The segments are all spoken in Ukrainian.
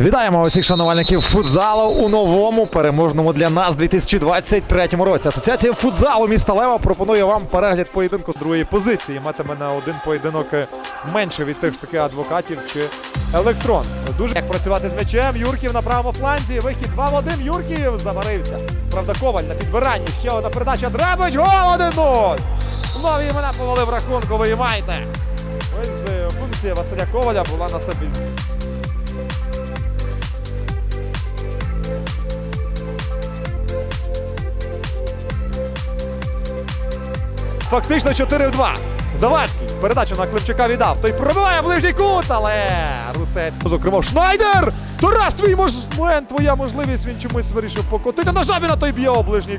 Вітаємо усіх шанувальників футзалу у новому переможному для нас 2023 році. Асоціація футзалу міста Лева пропонує вам перегляд поєдинку другої позиції. Матиме на один поєдинок менше від тих ж таки адвокатів чи електрон. Дуже як працювати з м'ячем. Юрків на правому фланзі. Вихід 2 в 1. Юрків замарився. Правда, коваль на підбиранні. Ще одна передача. Драбич. Гол 1-0. Нові імена повели в рахунку. Ви маєте. Ось е, функція Василя Коваля була на собі. Фактично 4 в 2. Завадський передачу на Климчука віддав. Той пробиває ближній кут, але Русець. Зокрема, Шнайдер! Тарас, твій момент, твоя можливість. Він чомусь вирішив покотити. На Жабіна той б'є о ближній.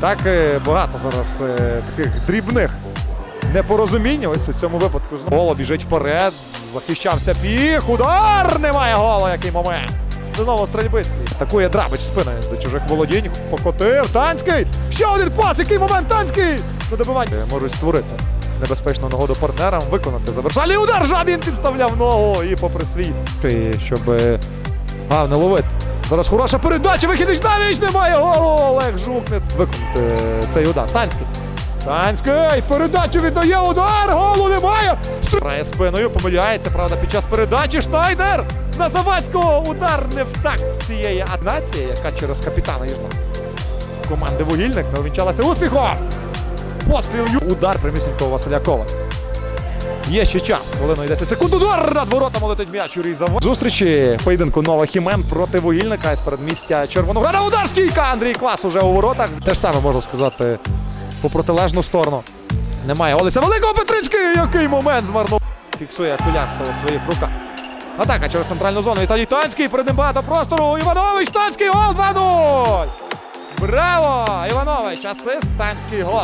Так е, багато зараз е, таких дрібних непорозумінь. Ось у цьому випадку знову голо біжить вперед. Захищався піх. Удар! Немає голу, який момент. Знову Стрельбицький. Атакує Драбич спиною до чужих володінь. Покотив. Танський! Ще один пас! Який момент Танський! На добивання можуть створити небезпечну нагоду партнерам, виконати завершальний удар. Жабін підставляв ногу і попри свій. І Щоб е, а, не ловити. Зараз хороша передача. Вихід Ічнавіч немає голу. Олег Жук не виконати е, цей удар. Танський. Танський! Передачу віддає удар! Голу немає! Грає спиною, помиляється, правда, під час передачі Шнайдер! На Завадського удар не в такт цієї нації, яка через капітана йшла. Команди вугільник не увінчалася успіхом! Постріл удар примісінького Василя Кола. Є ще час. Хвилину 10 секунд. Удар над воротами летить м'яч Юрій Завод. Зустрічі поєдинку Нова Хімен проти вугільника із передмістя Червонограда. Удар стійка! Андрій Квас уже у воротах. Те ж саме можна сказати по протилежну сторону. Немає Олеся Великого Петрицький. Який момент змарнув. Фіксує Кулястого в своїх руках. Атака через центральну зону. Віталій Танський. Перед ним багато простору. Іванович Танський. Гол 2-0. Браво! Іванович. Асист. Танський гол.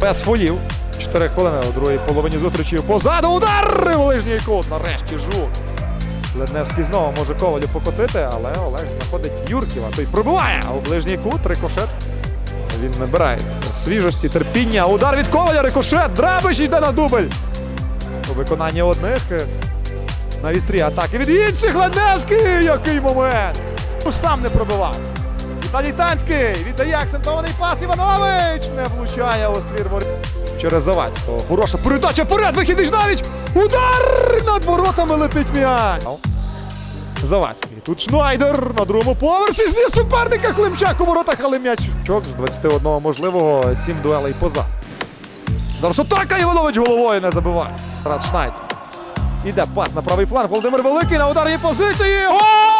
Без фолів. 4 хвилини у другій половині зустрічі. Позаду удар! Ближній кут. Нарешті жук. Ледневський знову може ковалю покотити, але Олег знаходить Юрківа. Той пробиває, у ближній кут рикошет. Він набирається. Свіжості, терпіння. Удар від коваля, рикошет. Драбич йде на дубль. У виконанні одних е, на вістрі атаки від інших. Ледневський! Який момент! Сам не пробивав. Віталій Танський віддає акцентований пас. Іванович не влучає у ствір. Через Завадського. Хороша передача вперед. Вихід Ічнавіч. Удар! Над воротами летить м'яч. Завадський. Тут Шнайдер на другому поверсі. Зніс суперника Климчак у воротах, але м'яч. Чок з 21 можливого 7 дуелей поза. Зараз атака Іванович головою не забиває. Раз Шнайдер. Іде пас на правий фланг. Володимир Великий на ударній позиції. Гол!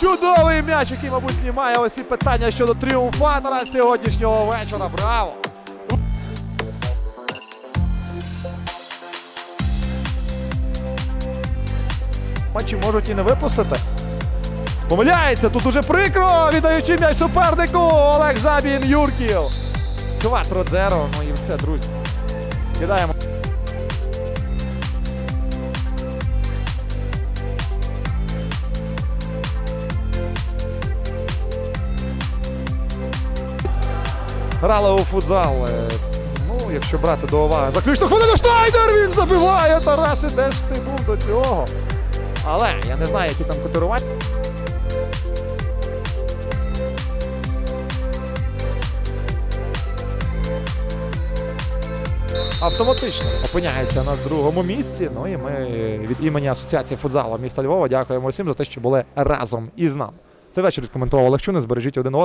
Чудовий м'яч, який, мабуть, знімає усі питання щодо тріумфатора сьогоднішнього вечора. Браво! Матчі можуть і не випустити. Помиляється, тут уже прикро, віддаючи м'яч супернику. Олег Жабін Юрків. 4-0. Ну і все, друзі. Кидаємо. Грали у футзал. е, Ну, якщо брати до уваги. Заключну хвилину Шнайдер! Він забиває! Тарас, де ж ти був до цього? Але я не знаю, які там котирування. Автоматично опиняється на другому місці. Ну і ми від імені Асоціації футзалу міста Львова дякуємо всім за те, що були разом із нами. Це вечір коментував Олег Чуни. Збережіть один одного.